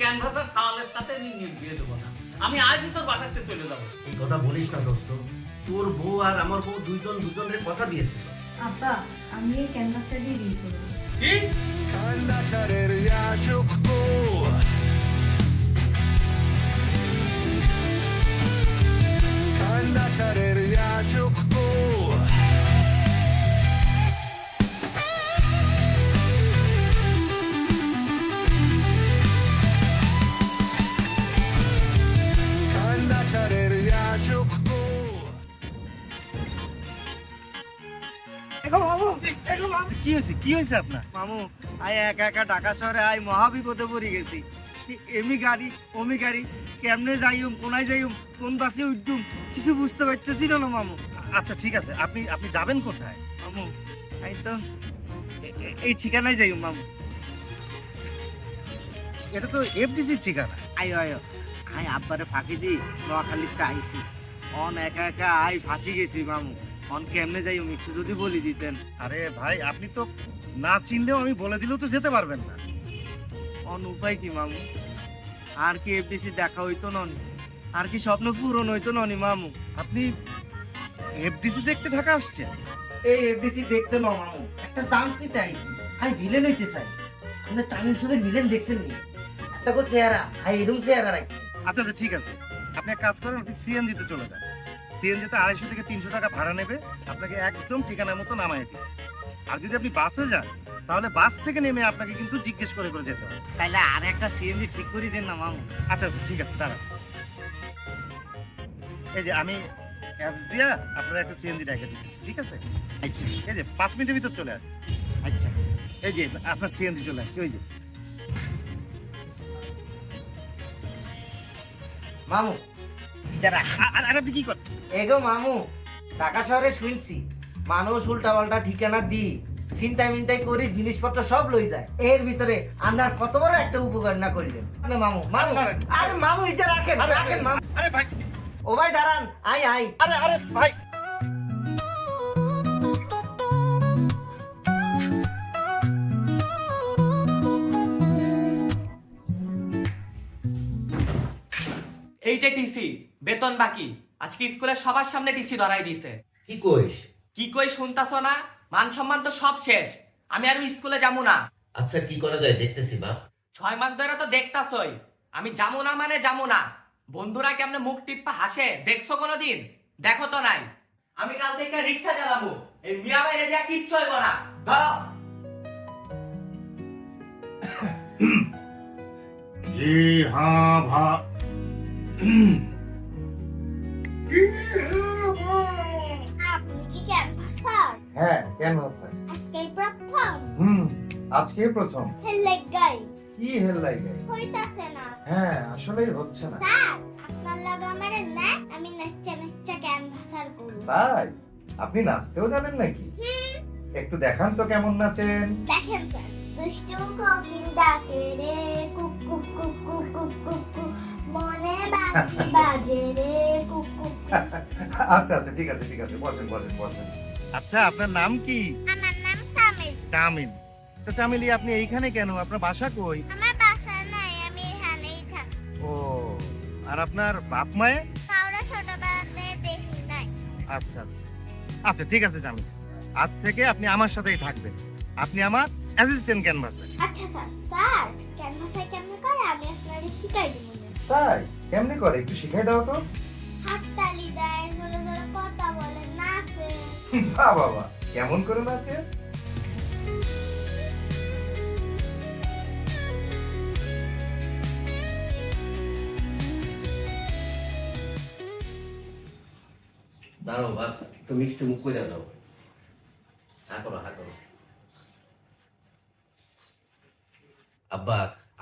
ক্যানভাসের সাওয়ালের সাথে নিয়ে বিয়ে দেবো না। আমি আজই তোর বাসাতে চলে যাব। এই কথা বলিস না দোস্ত। তোর বউ আর আমার বউ দুইজন দুজনের কথা দিয়েছিল। আব্বা আমি এই ক্যানভাসটারই বিয়ে করব। কি? Andașarer ia ciuccu Andașarer কি হয়েছে? কি হয়েছে আপনার? মামু আই একা একা ঢাকা শহরে আই মহা বিপদে পড়ে গেছি। এমি গাড়ি অমি গাড়ি কেমনে যাইম কোনায় যাইম কোন বাসে উঠুম কিছু বুঝতে পারতেছি না মামু। আচ্ছা ঠিক আছে। আপনি আপনি যাবেন কোথায়? মামু আই তো এই ঠিকানায় যাইম মামু। এটা তো এফডিসির ঠিকানা। আয়ো আয়ো। আই আব্বারে ফাঁকি দি নোয়াখালীতে আইছি। অন একা একা আই ফাঁসি গেছি মামু। অন কেমনে যাইম একটু যদি বলি দিতেন। আরে ভাই আপনি তো না চিনলেও আমি বলে দিলেও তো যেতে পারবেন না। অন উপায় কি মামু? আর কি এফডিসি দেখা হইতো ননি? আর কি স্বপ্ন পূরণ হইতো ননি মামু? আপনি এফডিসি দেখতে ঢাকা আসছেন? এই এফডিসি দেখতে না মামু। একটা চান্স নিতে আইছি। আমি ভিলেন হইতে চাই। আপনি তামিল ছবির ভিলেন দেখছেন নি? একটা কো চেহারা। আই এরকম চেহারা রাখছি। আচ্ছা আচ্ছা ঠিক আছে। আপনি এক কাজ করেন আপনি সিএনজিতে চলে যান। সিএনজিতে আড়াইশো থেকে তিনশো টাকা ভাড়া নেবে আপনাকে একদম ঠিকানা মতো নামায় দিবে। আর যদি আপনি বাসে যান তাহলে বাস থেকে নেমে আপনাকে কিন্তু জিজ্ঞেস করে করে যেতে হবে। তাইলে আর একটা সিএনজি ঠিক করে দেন না মামু। আচ্ছা আচ্ছা ঠিক আছে দাঁড়া এই যে আমি অ্যাপস দিয়া আপনার একটা সিএনজি রেখে দিচ্ছি ঠিক আছে? আচ্ছা। এই যে পাঁচ মিনিটের ভিতর চলে আসবে। আচ্ছা। এই যে আপনার সিএনজি চলে আসছে ওই যে। মামু যারা। আর আর আপনি কি করেন এগো মামু ঢাকা শহরে শুনছি। মানুষ উল্টা পাল্টা ঠিকানা দি চিন্তাই মিন্তাই করে জিনিসপত্র সব লই যায়। এর ভিতরে আপনার কত বড় একটা উপকার না করিলেন। মানে মামু মামু আরে, আরে মামু এটা রাখেন রাখেন মামু। আরে ভাই। ও ভাই দাঁড়ান আই আই আরে আরে ভাই। এই যে টিসি বেতন বাকি। আজকে স্কুলের সবার সামনে টিসি ধরাই দিছে। কি কইস? কি কই শুনতাছ না? মান সম্মান তো সব শেষ। আমি আর স্কুলে যাব না। আচ্ছা কি করা যায়? দেখতেছি বাপ ছয় মাস ধরে তো দেখতাছই। আমি যাব না মানে যাব না। বন্ধুরা কেমনে মুখ টিপ্পা হাসে দেখছ কোনোদিন? দেখো তো নাই। আমি কাল থেকে রিক্সা চালাবো। এই মিয়া বাইরে দিয়া কিচ্ছু হইব না। ধরো। জি হ্যাঁ ভা। আপনি কি হ্যাঁ কেন স্যার। আজকে প্রথম। হুম আজকে প্রথম। গাই। কি হেল লাগে হইতাছে না। হ্যাঁ আসলেই হচ্ছে না। স্যার আপনার লগে আমার না আমি নাচ্চা ক্যানভাসার করব তাই? আপনি নাচতেও জানেন নাকি? একটু দেখান তো কেমন নাচেন। দেখেন স্যার। দুষ্টু কোকিল ডাকে রে কুক কুক কুক কুক কুক কুক কুক মনে বাঁশি বাজে রে কুক কুক কুক। আচ্ছা আচ্ছা ঠিক আছে ঠিক আছে বসেন বসেন বসেন। আচ্ছা আপনার নাম কি? আমার নাম সামিল তামিল তো তামিলি আপনি এইখানে কেন? আপনার বাসা কই? আমার বাসা নাই আমি এখানেই থাকি। ও আর আপনার বাপ মায়ে কাউরা ছোটবেলাতে দেখি নাই। আচ্ছা আচ্ছা। আচ্ছা ঠিক আছে জামিল। আজ থেকে আপনি আমার সাথেই থাকবেন। আপনি আমার অ্যাসিস্ট্যান্ট ক্যানভাসার আচ্ছা স্যার। স্যার ক্যানভাসে কেমন করে? আমি আপনাদের শিখাই দিব। তাই? কেমনে করে? একটু শিখাই দাও তো। হাততালি দেয় জোরে জোরে কথা বলে নাচে। বা বাবা কেমন করে নাচে? দাঁড়াও বাপ একটু মিষ্টি মুখ করে দাও হা করো হা করো আব্বা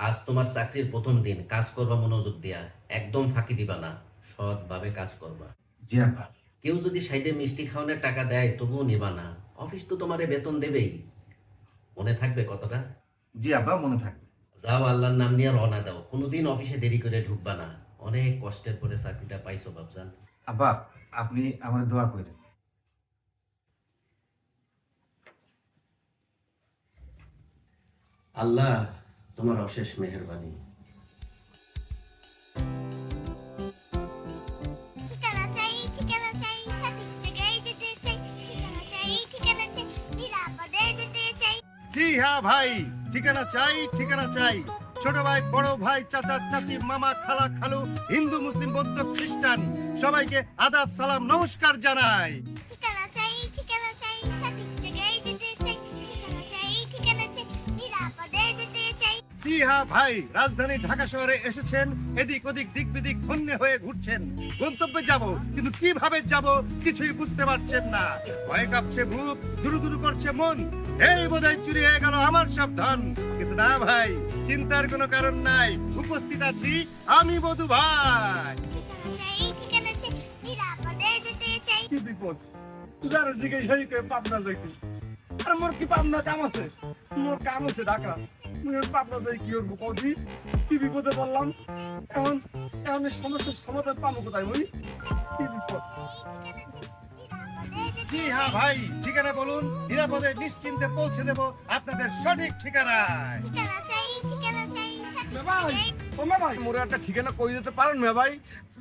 আজ তোমার চাকরির প্রথম দিন কাজ করবা মনোযোগ দিয়া একদম ফাঁকি দিবা না সৎভাবে কাজ করবা। জি আব্বা। কেউ যদি সাইডে মিষ্টি খাওয়ানোর টাকা দেয় তবুও নিবা না অফিস তো তোমারে বেতন দেবেই। মনে থাকবে কতটা জি আব্বা মনে থাকবে। যাও আল্লাহর নাম নিয়ে রওনা দাও কোনোদিন অফিসে দেরি করে ঢুকবা না অনেক কষ্টের পরে চাকরিটা পাইছো বাবজান আব্বা আপনি আমার দোয়া করেন। আল্লাহ তোমার অশেষ মেহরবানি। জি হ্যাঁ ভাই? ঠিকানা চাই ঠিকানা চাই। ছোট ভাই বড় ভাই চাচা চাচি মামা খালা খালু হিন্দু মুসলিম বৌদ্ধ খ্রিস্টান সবাইকে আদাব সালাম নমস্কার জানাই। জি হ্যাঁ ভাই রাজধানী ঢাকা শহরে এসেছেন। এদিক ওদিক, দিক বিদিক হন্যে হয়ে ঘুরছেন। গন্তব্যে যাব, কিন্তু কীভাবে যাব কিছুই বুঝতে পারছেন না। ভয়ে কাঁপছে বুক দুরু দুরু করছে মন। এই বোধহয় চুরি হয়ে গেল আমার সব ধন কিন্তু না ভাই, চিন্তার কোনো কারণ নাই। উপস্থিত আছি আমি, বধু ভাই। কি বিপদ? যার দিকে সেই কে পাবনা যাইতে। আর মোর কি পাবনা কাম আছে? মোর কাম আছে ঢাকা। মুই পাবনা যাই কি করব কদি কি বিপদে বললাম এখন এখন এই সমস্যার সমাধান পাবো কোথায় মুই? কি বিপদ? জি হ্যাঁ ভাই ঠিকানা বলুন। নিরাপদে নিশ্চিন্তে পৌঁছে দেব আপনাদের সঠিক ঠিকানায়। ঠিকানা চাই ঠিকানা চাই সঠিক ভাই ও মে ভাই। মোর একটা ঠিকানা কই দিতে পারেন মে ভাই?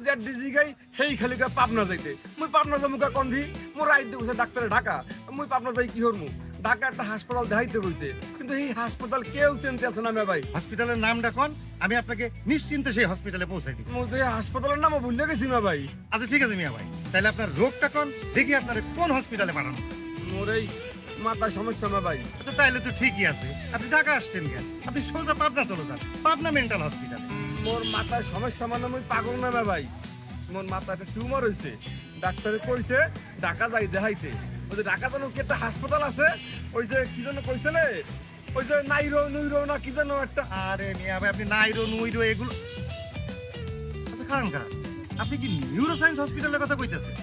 যে ডিজি গাই হেই খালি গা পাবনা যাইতে। মুই পাবনা যাব কা কন্ধি মোর রাইত দিবসে ডাক্তারে ঢাকা। মুই পাবনা যাই কি হরমু ঢাকা একটা হাসপাতাল দেখাইতে কইছে কিন্তু এই হাসপাতাল কেউ চিনতে আছে না মে ভাই। হসপিটালের নামটা কোন? আমি আপনাকে নিশ্চিন্তে সেই হসপিটালে পৌঁছে দিই এই হাসপাতালের নামও ভুলে গেছি মে ভাই। আচ্ছা ঠিক আছে মিয়া ভাই। তাহলে আপনার রোগটা কোন? দেখি আপনার কোন হসপিটালে পাঠানো। মোর এই মাথায় সমস্যা মে ভাই। আচ্ছা তাহলে তো ঠিকই আছে। আপনি ঢাকা আসছেন কেন? আপনি সোজা পাবনা চলে যান। পাবনা মেন্টাল হসপিটালে। মোর মাথায় সমস্যা মানে মুই পাগল না মে ভাই। মোর মাথায় একটা টিউমার হইছে। ডাক্তারে কইছে ঢাকা যাই দেখাইতে। ওই যে ঢাকা জানো কি একটা হাসপাতাল আছে ওই যে কি যেন কইছিলে ওই যে নাইরো নুইরো না কি যেন একটা। আরে মিয়া ভাই আপনি নাইরো নুইরো এগুলো আচ্ছা খারান খারান আপনি কি নিউরো সায়েন্স হসপিটালের কথা কইতেছেন?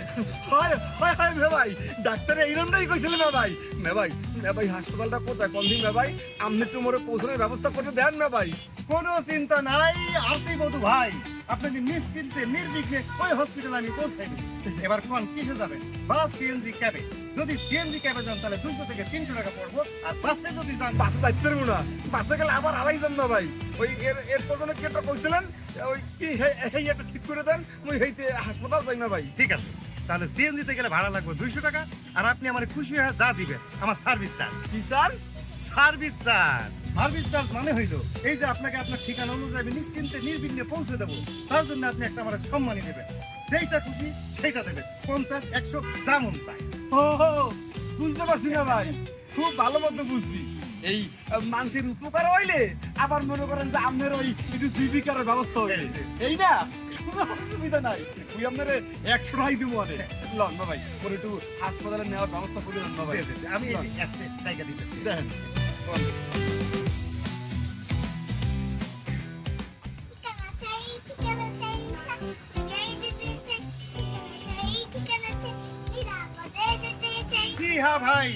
হয় হয় হয় মে ভাই ডাক্তারে এইরকমটাই কইছিল মে ভাই। মে ভাই মে ভাই হাসপাতালটা কোথায়? কোন দিন মে ভাই? আপনি তো মোরে পৌঁছানোর ব্যবস্থা করে দেন মে ভাই। কোনো চিন্তা নাই আসি বধু ভাই। আপনাকে নিশ্চিন্তে নির্বিঘ্নে ওই হসপিটালে আমি পৌঁছাই এবার কোন কিসে যাবেন বাস সিএনজি ক্যাবে যদি সিএনজি ক্যাবে যান তাহলে দুশো থেকে তিনশো টাকা পড়ব। আর বাসে যদি যান বাসে যাইতে পারব না। বাসে গেলে আবার আড়াই যান না ভাই। ওই এর এর পর্যন্ত কি একটা কইছিলেন? ওই কি হেই একটা ঠিক করে দেন ওই হেইতে হাসপাতাল যাই না ভাই। ঠিক আছে। তাহলে সিএনজিতে গেলে ভাড়া লাগবে দুইশো টাকা। আর আপনি আমার খুশি হয়ে যা দিবেন আমার সার্ভিস চার্জ কি sir service charge service charge মানে হইল এই যে আপনাকে আপনার ঠিকানা অনুযায়ী আমি নিশ্চিন্তে নির্বিঘ্নে পৌঁছে দেবো তার জন্য আপনি একটা আমার সম্মানই দেবেন। যেইটা খুশি সেইটা দেবেন। পঞ্চাশ একশো যেমন চাই। ও বুঝতে পারছি না ভাই। খুব ভালো মতো বুঝছি। এই মানুষের উপকার হইলে আবার মনে করেন যে আপনার ওই একটু জীবিকার ব্যবস্থা হইলে। এই না? কোনো অসুবিধা নাই। ওই আপনার একশো ভাই দিব অনেক। লন ভাই ওর একটু হাসপাতালে নেওয়ার ব্যবস্থা করে দেন ভাই। আমি দিতেছি। দেখেন হ্যাঁ ভাই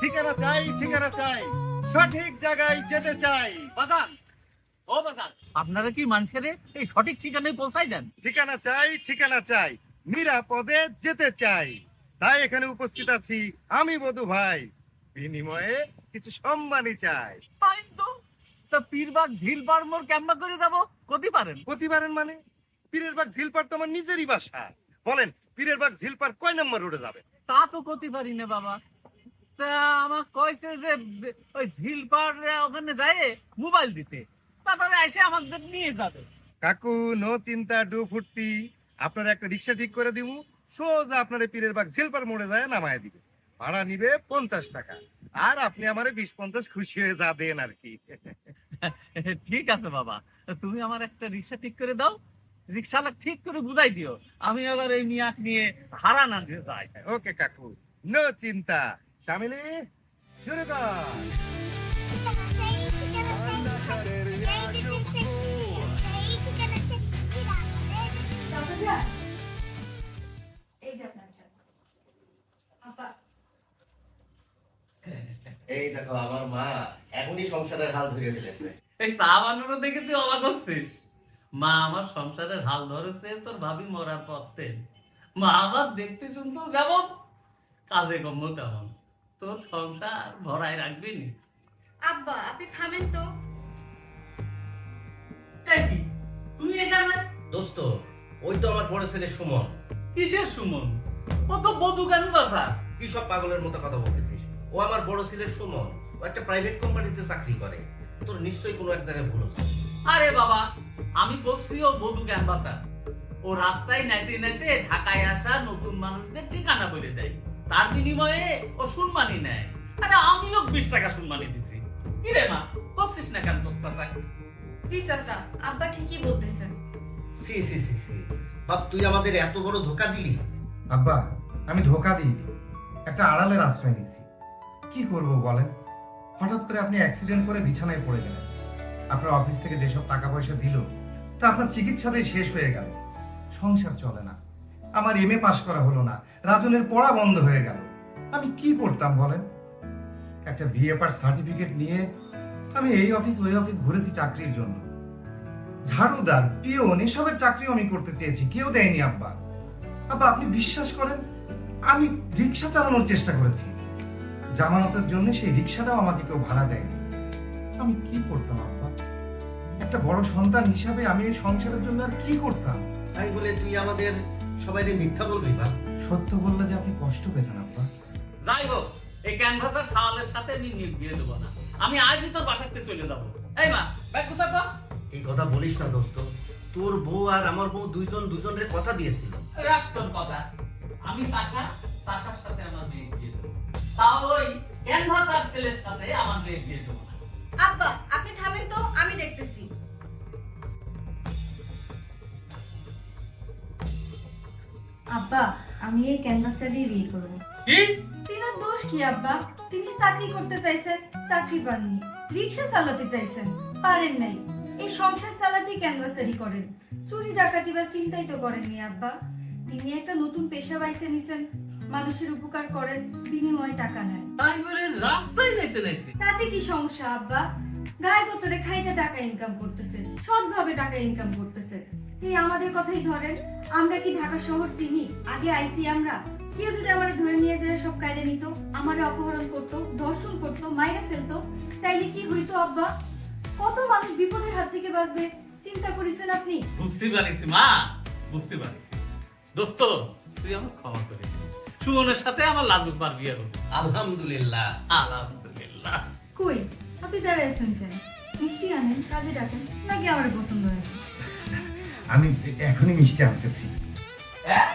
ঠিকানা চাই ঠিকানা চাই। সঠিক জায়গায় যেতে চাই। বাজান ও বাজান। আপনারা কি মানুষের এই সঠিক ঠিকানায় পৌঁছাই দেন ঠিকানা চাই ঠিকানা চাই। নিরাপদে যেতে চাই। তাই এখানে উপস্থিত আছি আমি বধু ভাই। বিনিময়ে কিছু সম্মানই চাই। তাই তো। তা পীরবাগ ঝিল পার মোর কেমন করে যাব? কতি পারেন। প্রতিবারের মানে? পীরের বাগ ঝিলপার তো আমার নিজেরই বাসা। বলেন পীরের বাগ ঝিলপার কয় নম্বর রোডে যাবে? তা তো কতি পারি না বাবা। তা আমাক কইছে যে ওই ঝিল পার ওখানে যায় মোবাইল দিতে। তারপরে এসে আমাদের নিয়ে যাবে। কাকু নো চিন্তা ডু ফুর্তি। আপনার একটা রিক্সা ঠিক করে দিব। সোজা আপনার পীরের বাগ ঝিলপার মোড়ে যায় নামায় দিবে। ভাড়া নিবে পঞ্চাশ টাকা। আর আপনি আমারে বিশ পঞ্চাশ খুশি হয়ে যাবেন আর কি। ঠিক আছে বাবা। তুমি আমার একটা রিক্সা ঠিক করে দাও। রিক্সালা ঠিক করে বুঝাই দিও। আমি আবার এই মিয়াক নিয়ে হারান আনতে যাই। ওকে কাকু নো চিন্তা। চামিলি শুরু কর। এই দেখো আমার মা এখনই সংসারের হাল ধরে ফেলেছে। এই চা বানানো দেখে তুই অবাক হচ্ছিস? মা আমার সংসারের হাল ধরেছে তোর ভাবি মরার পথে। মা আবার দেখতে শুনতেও যেমন কাজে কম্ম তেমন। তোর সংসার ভরাই রাখবি নি। আব্বা আপনি থামেন তো। কি? তুই এখানে? দোস্ত ওই তো আমার বড় ছেলে সুমন। কিসের সুমন? ও তো বধু কেন বাসা কি সব পাগলের মতো কথা বলতেছিস? ও আমার বড় ছেলে সুমন। ও একটা প্রাইভেট কোম্পানিতে চাকরি করে। তোর নিশ্চয়ই কোনো এক জায়গায় ভুল হচ্ছে। আরে বাবা আমি করছি ও বধু ক্যাম্পাসার ও রাস্তায় নাচে নাচে ঢাকায় আসা নতুন মানুষদের ঠিকানা বলে দেয়। তার বিনিময়ে ও সুনমানি নেয়। আরে আমিও বিশ টাকা সুনমানি দিছি। কি রে মা করছিস না কেন তোর চাচা জি চাচা আব্বা ঠিকই বলতেছেন। সি সি সি সি। বাপ তুই আমাদের এত বড় ধোকা দিলি। আব্বা আমি ধোকা দিইনি। একটা আড়ালের আশ্রয় নিছি। কি করব বলেন? হঠাৎ করে আপনি অ্যাক্সিডেন্ট করে বিছানায় পড়ে গেলেন। আপনার অফিস থেকে যেসব টাকা পয়সা দিল, তা আপনার চিকিৎসাটাই শেষ হয়ে গেল। সংসার চলে না। আমার এম এ পাশ করা হলো না। রাজনের পড়া বন্ধ হয়ে গেল। আমি কি করতাম বলেন? একটা বিএ পার সার্টিফিকেট নিয়ে আমি এই অফিস ওই অফিস ঘুরেছি চাকরির জন্য। ঝাড়ুদার, পিওন, এসবের চাকরিও আমি করতে চেয়েছি। কেউ দেয়নি আব্বা। আব্বা, আপনি বিশ্বাস করেন? আমি রিক্সা চালানোর চেষ্টা করেছি। জামানতের জন্য সেই রিক্সাটাও আমাকে কেউ ভাড়া দেয়নি। আমি কি করতাম আব্বা? একটা বড় সন্তান হিসাবে আমি এই সংসারের জন্য আর কি করতাম? তাই বলে তুই আমাদের সবাই মিথ্যা বলবি বাপ সত্য বললে যে আপনি কষ্ট পেতেন আব্বা। যাই হোক এই ক্যানভাসের সাওয়ালের সাথে আমি বিয়ে দেবো না। আমি আজই তোর বাসাতে চলে যাব। এই মা ব্যাগ এই কথা বলিস না দোস্ত। তোর বউ আর আমার বউ দুইজন দুজনের কথা দিয়েছিল। রাখ তোর কথা। আমি সাথে আমার মেয়ে। তাও ওই ক্যানভাস আর ছেলের সাথে আমার মেয়ে বিয়ে দেবো আব্বা আপনি থামেন তো আমি দেখতেছি। আব্বা আমি এই ক্যানভাসারই বিয়ে করব। কি? তিনার দোষ কি আব্বা? তিনি চাকরি করতে চাইছেন চাকরি পাননি রিক্সা চালাতে চাইছেন পারেন নাই। এই সংসার চালাতে ক্যানভাসারি করেন। চুরি ডাকাতি বা চিন্তাই তো করেননি আব্বা। তিনি একটা নতুন পেশা বাইছে নিছেন। মানুষের উপকার করেন বিনিময়ে টাকা নেন। তাই বলে রাস্তায় নেচে নেচে। তাতে কি সমস্যা আব্বা? গায়ে গতরে খাইটা টাকা ইনকাম করতেছে সৎভাবে টাকা ইনকাম করতেছে। এই আমাদের কথাই ধরেন আমরা কি ঢাকা শহর চিনি? আগে আইসি আমরা। কেউ যদি আমার ধরে নিয়ে যায় সব কায়দে নিত আমারে অপহরণ করতো ধর্ষণ করতো মাইরা ফেলতো তাইলে কি হইতো আব্বা? কত মানুষ বিপদের হাত থেকে বাঁচবে চিন্তা করেছেন আপনি? বুঝতে পারিস মা। বুঝতে পারিস দোস্ত তুই আমার ক্ষমা করে। সুমনের সাথে আমার লাজুক বার বিয়ে হবে আলহামদুলিল্লাহ। আলহামদুলিল্লাহ। কই? আপনি দাঁড়াইছেন কেন? মিষ্টি আনেন কাজে ডাকেন নাকি আমার পছন্দ হয়? আমি এখনই মিষ্টি আনতেছি। হ্যাঁ?